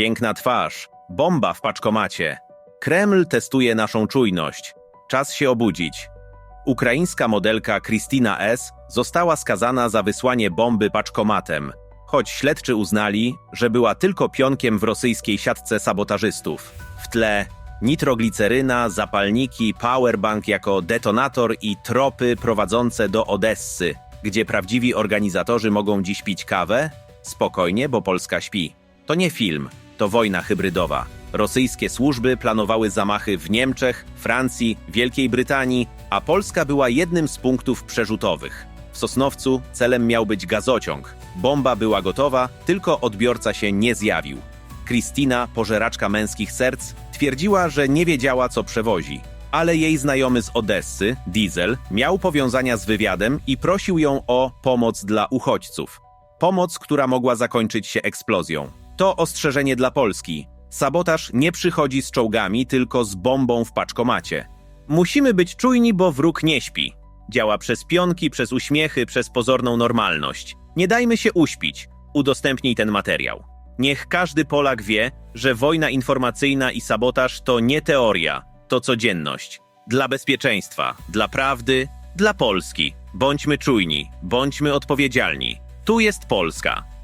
Piękna twarz. Bomba w paczkomacie. Kreml testuje naszą czujność. Czas się obudzić. Ukraińska modelka Kristina S. została skazana za wysłanie bomby paczkomatem, choć śledczy uznali, że była tylko pionkiem w rosyjskiej siatce sabotażystów. W tle nitrogliceryna, zapalniki, powerbank jako detonator i tropy prowadzące do Odessy, gdzie prawdziwi organizatorzy mogą dziś pić kawę? Spokojnie, bo Polska śpi. To nie film, to wojna hybrydowa. Rosyjskie służby planowały zamachy w Niemczech, Francji, Wielkiej Brytanii, a Polska była jednym z punktów przerzutowych. W Sosnowcu celem miał być gazociąg. Bomba była gotowa, tylko odbiorca się nie zjawił. Kristina, pożeraczka męskich serc, twierdziła, że nie wiedziała, co przewozi. Ale jej znajomy z Odessy, Diesel, miał powiązania z wywiadem i prosił ją o pomoc dla uchodźców. Pomoc, która mogła zakończyć się eksplozją. To ostrzeżenie dla Polski. Sabotaż nie przychodzi z czołgami, tylko z bombą w paczkomacie. Musimy być czujni, bo wróg nie śpi. Działa przez pionki, przez uśmiechy, przez pozorną normalność. Nie dajmy się uśpić. Udostępnij ten materiał. Niech każdy Polak wie, że wojna informacyjna i sabotaż to nie teoria, to codzienność. Dla bezpieczeństwa, dla prawdy, dla Polski. Bądźmy czujni, bądźmy odpowiedzialni. Tu jest Polska.